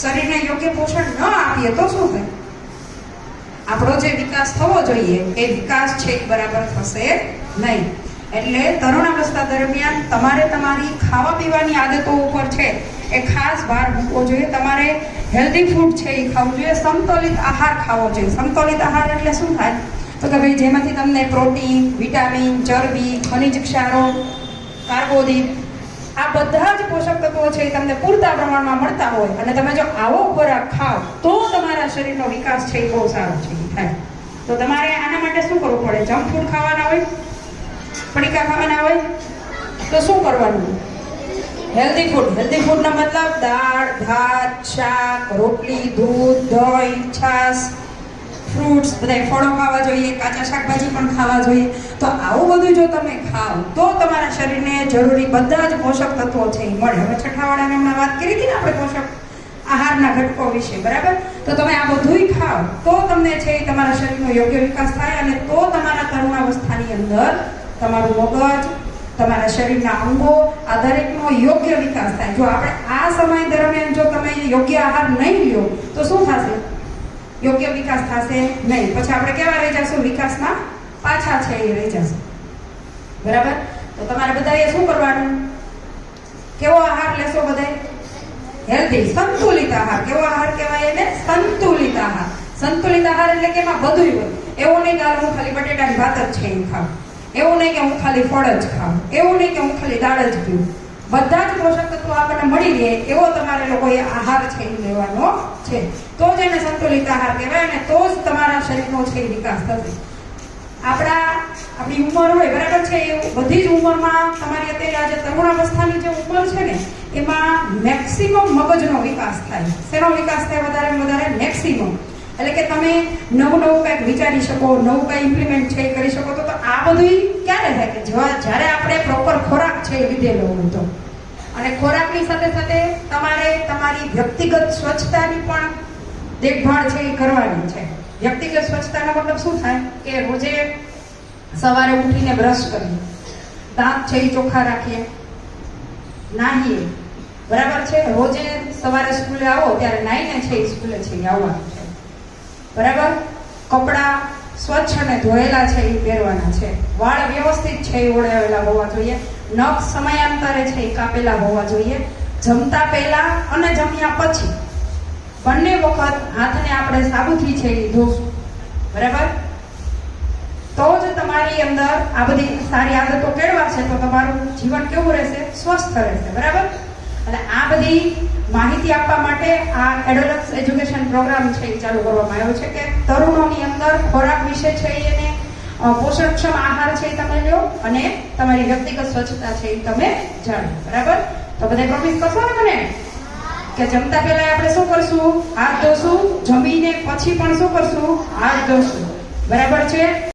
શરીરને યોગ્ય પોષણ ન આપીએ તો શું થાય? આપણો જે વિકાસ થવો જોઈએ, એ વિકાસ છે એ બરાબર થશે નહીં. એટલે તરુણાવસ્થા દરમિયાન તમારે તમારી ખાવા પીવાની આદતો ઉપર છે એ ખાસ ભાર મૂકવો જોઈએ. તમારે હેલ્ધી ફૂડ છે એ ખાવું જોઈએ. સંતુલિત આહાર ખાવો જોઈએ. સંતુલિત આહાર એટલે શું થાય? તો કે ભાઈ જેમાંથી તમને પ્રોટીન, વિટામિન, ચરબી, ખનિજ ક્ષારો, કાર્બોદિત આ બધા જ પોષક તત્વો છે એ તમને પૂરતા પ્રમાણમાં મળતા હોય અને તમે જો આવો ખોરાક ખાઓ તો તમારા શરીરનો વિકાસ છે એ બહુ સારો છે થાય. તો તમારે આના માટે શું કરવું પડે? જંક ફૂડ ખાવાના હોય? પડીકા ખાવાના હોય? તો શું કરવાનું? હેલ્ધી ફૂડ હેલ્ધી ફૂડનો મતલબ દાળ, ભાત, શાક, રોટલી, દૂધ, દહીં, છાશ ફ્રૂટ્સ બધા ફળો ખાવા જોઈએ, કાચા શાકભાજી પણ ખાવા જોઈએ. તો આવું બધું જો તમે ખાઓ, તો તમારા શરીરને જરૂરી બધા જ પોષક તત્વો છે, એ મળે. હવે છઠ્ઠાવાળાને હમણાં વાત કરી હતી ને આપણે પોષક આહારના ઘટકો વિશે, બરાબર? તો તમે આ બધુંય ખાઓ, તો તમને છે એ તમારા શરીરનો યોગ્ય વિકાસ થાય અને તો તમારા તરુણાવસ્થાની અંદર તમારું મગજ, તમારા શરીરના અંગો, આ દરેકનો યોગ્ય વિકાસ થાય. જો આપણે આ સમય દરમિયાન જો તમે યોગ્ય આહાર નહીં લ્યો, તો શું થશે? યોગ્ય વિકાસ થશે નહીં. પછી આપણે કેવા રહી જશું? વિકાસમાં પાછા છે એ રહી જશે. બરાબર? તો તમારે બધાએ શું કરવાનું? કેવો આહાર લેશો બધાએ? હેલ્ધી સંતુલિત આહાર. કેવો આહાર કહેવાય એને? સંતુલિત આહાર. સંતુલિત આહાર એટલે કે એમાં બધું હોય. એવું નહીં કે હું ખાલી બટેટાની ભાત જ છે એ ખાઉં. એવું નહીં કે હું ખાલી ફળ જ ખાઉં. એવું નહીં કે હું ખાલી દાળ જ પીઉં. બધા જ પોષક તત્વો આપણને મળી રહે એવો તમારે લોકોએ આહાર છે એ લેવાનો છે. તો જ એને સંતુલિત આહાર કહેવાય અને તો જ તમારા શરીરનો છે એ વિકાસ થશે. આપણા, આપણી ઉંમર હોય, બરાબર છે? એ બધી જ ઉંમરમાં તમારી અત્યારે આજે તરુણાવસ્થાની જે ઉંમર છે ને, એમાં મેક્સિમમ મગજનો વિકાસ થાય. શેનો વિકાસ થાય? વધારે વધારે મેક્સિમમ એટલે કે તમે નવું નવું કંઈક વિચારી શકો, નવું કંઈ ઇમ્પ્લિમેન્ટ છે એ કરી શકો, તો આ બધું જ્યારે આપણે પ્રોપર ખોરાક છે એ લીધેલો તો. અને ખોરાકની સાથે સાથે તમારે તમારી વ્યક્તિગત સ્વચ્છતાની પણ દેખભાળ છે એ કરવાની છે. વ્યક્તિગત સ્વચ્છતાનો મતલબ શું થાય? કે રોજે સવારે ઉઠીને બ્રશ કરીએ. દાંત છે એ ચોખ્ખા રાખીએ. નાહીએ. બરાબર છે? રોજે સવારે સ્કૂલે આવો, ત્યારે નાહીને છે એ સ્કૂલે છે એ આવવાનું છે. બરાબર? કપડાં સ્વચ્છ અને ધોયેલા છે એ પહેરવાના છે. વાળ વ્યવસ્થિત છે એ ઓળાવેલા હોવા જોઈએ. નખ સમયાંતરે છે એ કાપેલા હોવા જોઈએ. જમતા પહેલા અને જમ્યા પછી બંને વખત હાથને આપણે સાબુથી છે એ ધોશું. બરાબર? તો જ તમારી અંદર આ બધી સારી આદતો કેળવાશે તો તમારું જીવન કેવું રહેશે? સ્વસ્થ રહેશે. બરાબર? અને આ બધી માહિતી આપવા માટે આ એડોલક્સ એજ્યુકેશન પ્રોગ્રામ છે એ ચાલુ કરવામાં આવ્યો છે કે તરુણોની અંદર ખોરાક વિશે છે એને પોષણક્ષમ આહાર છે એ તમે લો અને તમારી વ્યક્તિગત સ્વચ્છતા છે એ તમે જાણો. બરાબર? તો બધા પ્રોમિસ કરશો ને મને કે જમતા પહેલા આપણે શું કરશું? હાથ ધોશું, જમીને પછી પણ શું કરશું? હાથ ધોશું. બરાબર છે?